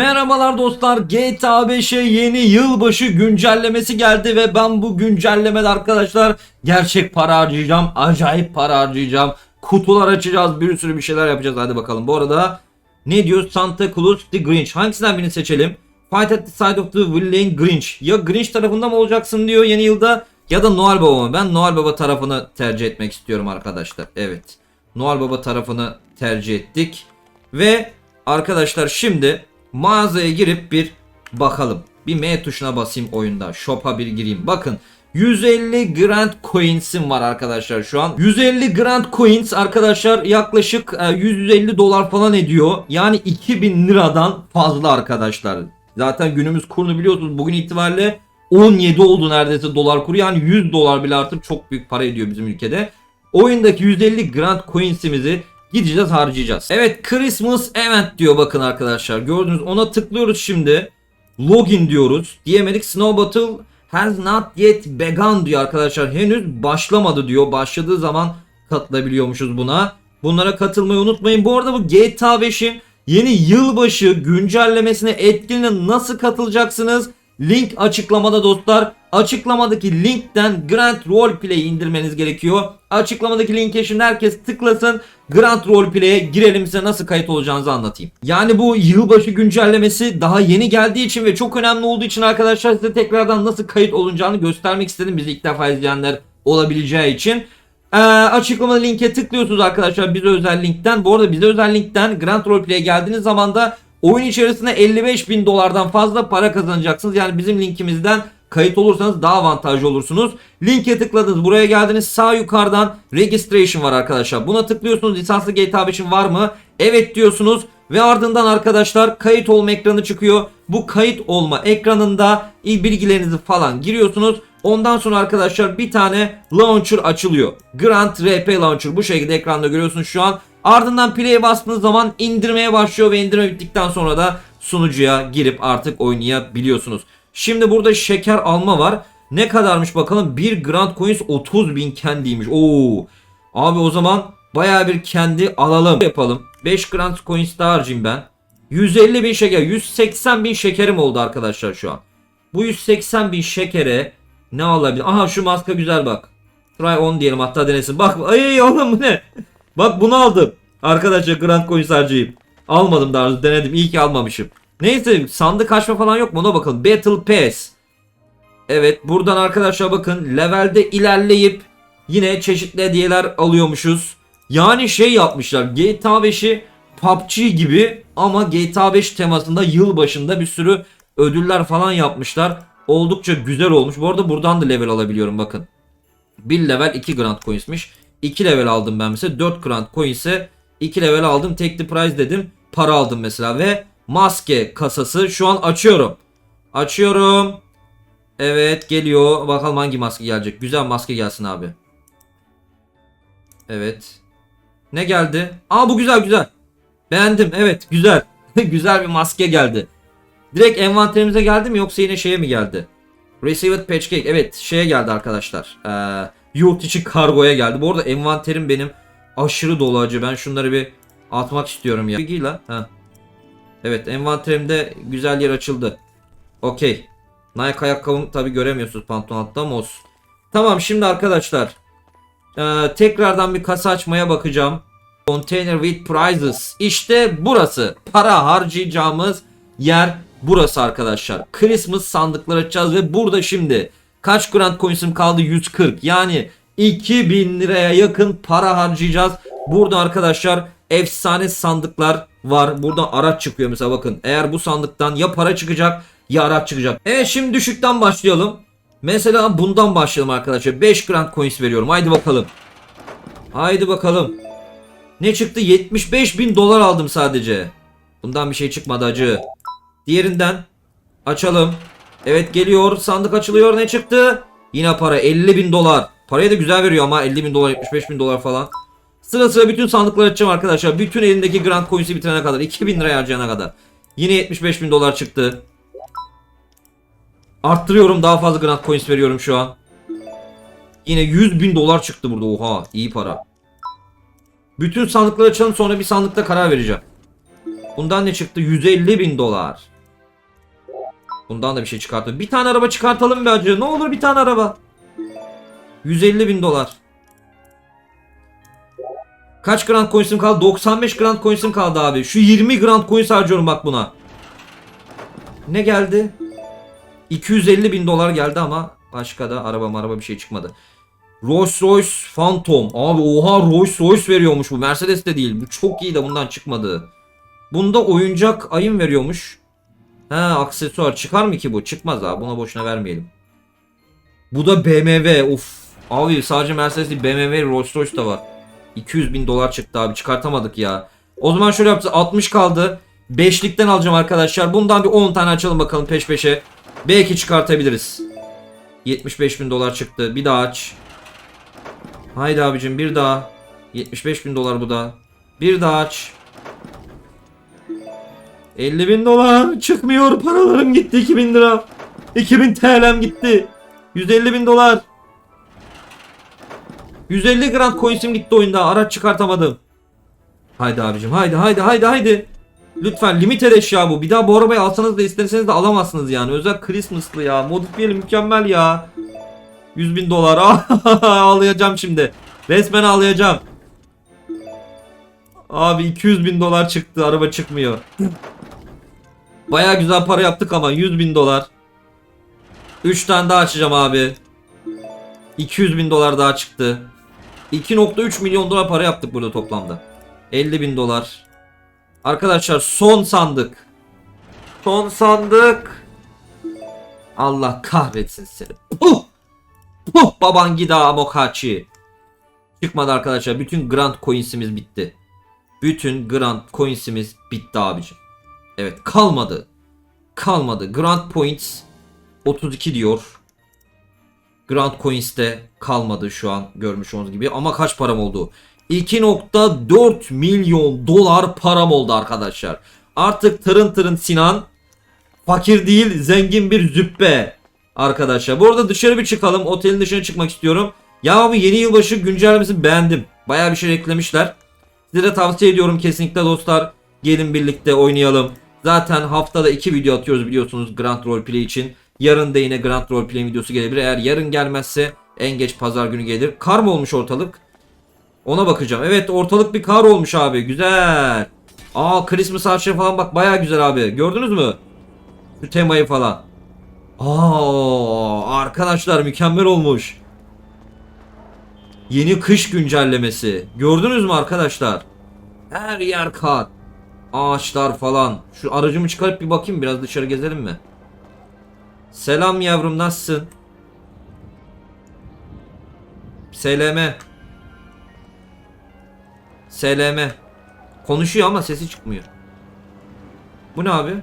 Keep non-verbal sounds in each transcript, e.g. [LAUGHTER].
Merhabalar dostlar GTA 5'e yeni yılbaşı güncellemesi geldi ve ben bu güncellemede arkadaşlar gerçek para harcayacağım acayip para harcayacağım. Kutular açacağız bir sürü bir şeyler yapacağız. Hadi bakalım. Bu arada ne diyor? Santa Claus the Grinch. Hangisinden birini seçelim? Fight at the side of the villain Grinch. Ya Grinch tarafında mı olacaksın diyor yeni yılda ya da Noel Baba. Mı ben Noel Baba tarafını tercih etmek istiyorum arkadaşlar. Evet. Noel Baba tarafını tercih ettik. Ve arkadaşlar şimdi mağazaya girip bir bakalım. Bir M tuşuna basayım oyunda. Shop'a bir gireyim. Bakın 150 Grand Coins'im var arkadaşlar şu an. 150 Grand Coins arkadaşlar yaklaşık e, 150 dolar falan ediyor. Yani 2000 liradan fazla arkadaşlar. Zaten günümüz kurunu biliyorsunuz bugün itibariyle 17 oldu neredeyse dolar kuru. Yani 100 dolar bile artık çok büyük para ediyor bizim ülkede. Oyundaki 150 Grand Coins'imizi gideceğiz harcayacağız. Evet Christmas Event diyor bakın arkadaşlar. Gördünüz ona tıklıyoruz şimdi. Login diyoruz. Diyemedik Snow Battle has not yet begun diyor arkadaşlar. Henüz başlamadı diyor. Başladığı zaman katılabiliyormuşuz buna. Bunlara katılmayı unutmayın. Bu arada bu GTA 5'in yeni yılbaşı güncellemesine etkinliğine nasıl katılacaksınız? Link açıklamada dostlar. Açıklamadaki linkten Grand Roleplay indirmeniz gerekiyor. Açıklamadaki linke şimdi herkes tıklasın. Grand Roleplay'e girelim size nasıl kayıt olacağınızı anlatayım. Yani bu yılbaşı güncellemesi daha yeni geldiği için ve çok önemli olduğu için arkadaşlar size tekrardan nasıl kayıt olunacağını göstermek istedim. Bizi ilk defa izleyenler olabileceği için. Ee, açıklama linke tıklıyorsunuz arkadaşlar bize özel linkten. Bu arada bize özel linkten Grand Roleplay'e geldiğiniz zaman da oyun içerisinde 55 bin dolardan fazla para kazanacaksınız. Yani bizim linkimizden kayıt olursanız daha avantajlı olursunuz. Linke tıkladınız buraya geldiniz sağ yukarıdan registration var arkadaşlar. Buna tıklıyorsunuz lisanslı GTA 5'in var mı? Evet diyorsunuz ve ardından arkadaşlar kayıt olma ekranı çıkıyor. Bu kayıt olma ekranında bilgilerinizi falan giriyorsunuz. Ondan sonra arkadaşlar bir tane launcher açılıyor. Grand RP Launcher bu şekilde ekranda görüyorsunuz şu an. Ardından play'e bastığınız zaman indirmeye başlıyor ve indirme bittikten sonra da sunucuya girip artık oynayabiliyorsunuz. Şimdi burada şeker alma var. Ne kadarmış bakalım? 1 Grand Coins 30 bin kendiymiş. Oo. Abi o zaman baya bir kendi alalım. Yapalım. 5 Grand Coins daha harcayayım ben. 150 bin şeker. 180 bin şekerim oldu arkadaşlar şu an. Bu 180 bin şekere ne alabilir? Aha şu maska güzel bak. Try on diyelim hatta denesin. Bak ay oğlum bu ne? Bak bunu aldım. Arkadaşlar Grand Coins harcayayım. Almadım daha denedim. İyi ki almamışım. Neyse sandık açma falan yok mu ona bakalım. Battle Pass. Evet buradan arkadaşlar bakın levelde ilerleyip yine çeşitli hediyeler alıyormuşuz. Yani şey yapmışlar GTA 5'i PUBG gibi ama GTA 5 temasında yılbaşında bir sürü ödüller falan yapmışlar. Oldukça güzel olmuş. Bu arada buradan da level alabiliyorum bakın. 1 level 2 Grand Coins'miş. 2 level aldım ben mesela 4 Grand Coins'e 2 level aldım. The prize dedim. Para aldım mesela ve maske kasası şu an açıyorum. Açıyorum. Evet geliyor. Bakalım hangi maske gelecek. Güzel maske gelsin abi. Evet. Ne geldi? Aa bu güzel güzel. Beğendim. Evet güzel. [LAUGHS] güzel bir maske geldi. Direkt envanterimize geldi mi yoksa yine şeye mi geldi? Received patch cake. Evet şeye geldi arkadaşlar. Ee, yurt içi kargoya geldi. Bu arada envanterim benim aşırı dolu acı. Ben şunları bir atmak istiyorum ya. Bir giy lan. Ha. Evet envanterimde güzel yer açıldı. Okey. Nike ayakkabım tabi göremiyorsunuz pantolon altta ama olsun. Tamam şimdi arkadaşlar. Ee, tekrardan bir kasa açmaya bakacağım. Container with prizes. İşte burası. Para harcayacağımız yer burası arkadaşlar. Christmas sandıkları açacağız ve burada şimdi kaç Grand Coins'im kaldı? 140. Yani 2000 liraya yakın para harcayacağız. Burada arkadaşlar efsane sandıklar var. Burada araç çıkıyor mesela bakın. Eğer bu sandıktan ya para çıkacak ya araç çıkacak. Evet şimdi düşükten başlayalım. Mesela bundan başlayalım arkadaşlar. 5 Grand Coins veriyorum. Haydi bakalım. Haydi bakalım. Ne çıktı? 75 bin dolar aldım sadece. Bundan bir şey çıkmadı acı. Diğerinden açalım. Evet geliyor. Sandık açılıyor. Ne çıktı? Yine para 50 bin dolar. Parayı da güzel veriyor ama 50 bin dolar 75 bin dolar falan. Sıra sıra bütün sandıkları açacağım arkadaşlar. Bütün elindeki Grand Coins'i bitirene kadar. 2000 liraya harcayana kadar. Yine 75 bin dolar çıktı. Arttırıyorum daha fazla Grand Coins veriyorum şu an. Yine 100 bin dolar çıktı burada. Oha iyi para. Bütün sandıkları açalım sonra bir sandıkta karar vereceğim. Bundan ne çıktı? 150 bin dolar. Bundan da bir şey çıkartalım. Bir tane araba çıkartalım be acı. Ne olur bir tane araba. 150 bin dolar. Kaç Grand Coins'im kaldı? 95 Grand Coins'im kaldı abi. Şu 20 Grand Coins harcıyorum bak buna. Ne geldi? 250 bin dolar geldi ama başka da araba araba bir şey çıkmadı. Rolls Royce Phantom. Abi oha Rolls Royce veriyormuş bu. Mercedes de değil. Bu çok iyi de bundan çıkmadı. Bunda oyuncak ayın veriyormuş. Ha aksesuar çıkar mı ki bu? Çıkmaz abi. Buna boşuna vermeyelim. Bu da BMW. Of. Abi sadece Mercedes değil BMW Rolls Royce da var. 200 bin dolar çıktı abi. Çıkartamadık ya. O zaman şöyle yapacağız. 60 kaldı. 5'likten alacağım arkadaşlar. Bundan bir 10 tane açalım bakalım peş peşe. Belki çıkartabiliriz. 75 bin dolar çıktı. Bir daha aç. Haydi abicim bir daha. 75 bin dolar bu da. Bir daha aç. 50 bin dolar. Çıkmıyor. Paralarım gitti 2000 lira. 2000 TL'm gitti. 150 bin dolar. 150 Grand Coins'im gitti oyunda. Araç çıkartamadım. Haydi abicim haydi haydi haydi haydi. Lütfen limited eşya bu. Bir daha bu arabayı alsanız da isterseniz de alamazsınız yani. Özel Christmas'lı ya. Modifiyeli mükemmel ya. 100 bin dolar. [LAUGHS] ağlayacağım şimdi. Resmen ağlayacağım. Abi 200 bin dolar çıktı. Araba çıkmıyor. Baya güzel para yaptık ama 100 bin dolar. 3 tane daha açacağım abi. 200 bin dolar daha çıktı. 2.3 milyon dolar para yaptık burada toplamda. 50 bin dolar. Arkadaşlar son sandık. Son sandık. Allah kahretsin seni. Puh! Puh! Babangida Amokachi. Çıkmadı arkadaşlar. Bütün Grand Coins'imiz bitti. Bütün Grand Coins'imiz bitti abicim. Evet kalmadı. Kalmadı. Grand Points 32 diyor. Grand Coins'te kalmadı şu an görmüş olduğunuz gibi. Ama kaç param oldu? 2.4 milyon dolar param oldu arkadaşlar. Artık tırın tırın Sinan fakir değil zengin bir züppe arkadaşlar. Bu arada dışarı bir çıkalım. Otelin dışına çıkmak istiyorum. Ya bu yeni yılbaşı güncellemesini beğendim. Baya bir şey eklemişler. Size de tavsiye ediyorum kesinlikle dostlar. Gelin birlikte oynayalım. Zaten haftada iki video atıyoruz biliyorsunuz Grand Roleplay için. Yarın da yine Grand Roleplay videosu gelebilir. Eğer yarın gelmezse en geç pazar günü gelir. Kar mı olmuş ortalık? Ona bakacağım. Evet ortalık bir kar olmuş abi. Güzel. Aa Christmas ağaçları falan bak baya güzel abi. Gördünüz mü? Şu temayı falan. Aa arkadaşlar mükemmel olmuş. Yeni kış güncellemesi. Gördünüz mü arkadaşlar? Her yer kar. Ağaçlar falan. Şu aracımı çıkarıp bir bakayım biraz dışarı gezelim mi? Selam yavrum nasılsın? SLM. SLM. Konuşuyor ama sesi çıkmıyor. Bu ne abi?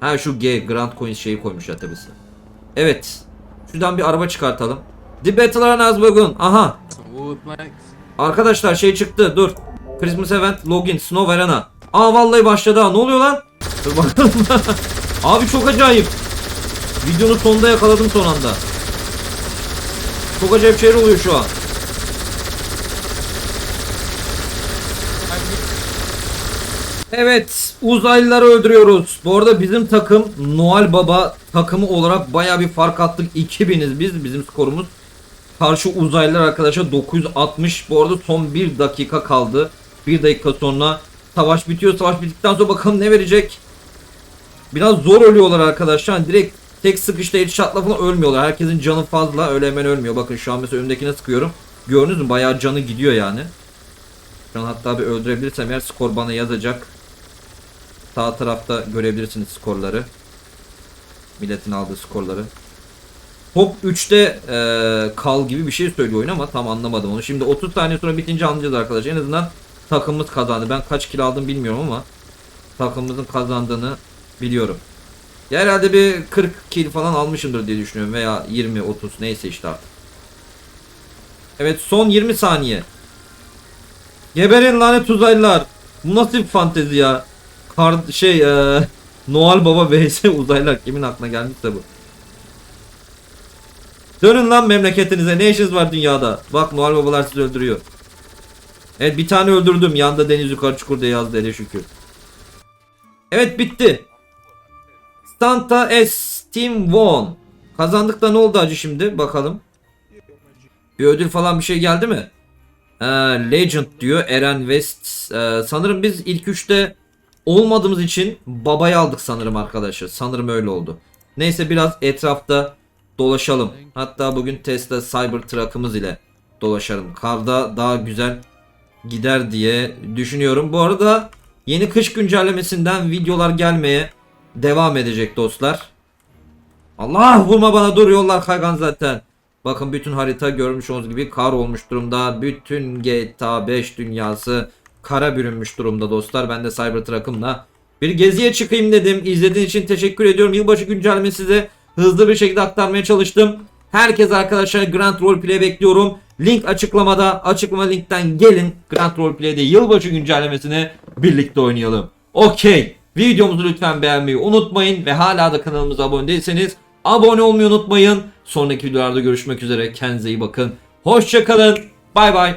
Ha şu G Grand Coins şeyi koymuşlar tabisi. Evet. Şuradan bir araba çıkartalım. The Battle bugün. Aha. Arkadaşlar şey çıktı dur. Christmas Event Login Snow Arena. Aa vallahi başladı ha. Ne oluyor lan? Dur [LAUGHS] bakalım. Abi çok acayip. Videonun sonunda yakaladım son anda. Çok acayip şeyler oluyor şu an. Evet uzaylıları öldürüyoruz. Bu arada bizim takım Noel Baba takımı olarak baya bir fark attık. 2000'iz biz bizim skorumuz. Karşı uzaylılar arkadaşlar 960. Bu arada son 1 dakika kaldı. 1 dakika sonra savaş bitiyor. Savaş bittikten sonra bakalım ne verecek. Biraz zor ölüyorlar arkadaşlar. Hani direkt tek sıkışta headshot'la falan ölmüyorlar. Herkesin canı fazla. Öyle hemen ölmüyor. Bakın şu an mesela önümdekine sıkıyorum. Gördünüz mü? Bayağı canı gidiyor yani. Şu an hatta bir öldürebilirsem eğer skor bana yazacak. Sağ tarafta görebilirsiniz skorları. Milletin aldığı skorları. Top 3'te eee, kal gibi bir şey söylüyor oyun ama tam anlamadım onu. Şimdi 30 saniye sonra bitince anlayacağız arkadaşlar. En azından takımımız kazandı. Ben kaç kill aldım bilmiyorum ama takımımızın kazandığını biliyorum. Ya herhalde bir 40 kill falan almışımdır diye düşünüyorum veya 20 30 neyse işte artık. Evet son 20 saniye. Geberin lanet uzaylılar. Bu nasıl bir fantezi ya? Kar şey eee [LAUGHS] Noel Baba vs [LAUGHS] uzaylılar kimin aklına gelmişse bu. Dönün lan memleketinize ne işiniz var dünyada? Bak Noel Babalar sizi öldürüyor. Evet bir tane öldürdüm. Yanda deniz yukarı çukur diye yazdı hele şükür. Evet bitti. Santa S Team Won. Kazandık da ne oldu acı şimdi? Bakalım. Bir ödül falan bir şey geldi mi? Ee, Legend diyor Eren West. Ee, sanırım biz ilk üçte olmadığımız için babayı aldık sanırım arkadaşlar. Sanırım öyle oldu. Neyse biraz etrafta dolaşalım. Hatta bugün Tesla Cybertruck'ımız ile dolaşalım. Karda daha güzel gider diye düşünüyorum. Bu arada yeni kış güncellemesinden videolar gelmeye devam edecek dostlar. Allah vurma bana dur yollar kaygan zaten. Bakın bütün harita görmüş olduğunuz gibi kar olmuş durumda. Bütün GTA 5 dünyası kara bürünmüş durumda dostlar. Ben de Cybertruck'ımla bir geziye çıkayım dedim. İzlediğiniz için teşekkür ediyorum. Yılbaşı güncellemesi size hızlı bir şekilde aktarmaya çalıştım. Herkes arkadaşlar Grand Roleplay bekliyorum. Link açıklamada. Açıklama linkten gelin. Grand Roleplay'de yılbaşı güncellemesini birlikte oynayalım. Okey. Videomuzu lütfen beğenmeyi unutmayın ve hala da kanalımıza abone değilseniz abone olmayı unutmayın. Sonraki videolarda görüşmek üzere. Kendinize iyi bakın. Hoşçakalın. Bay bay.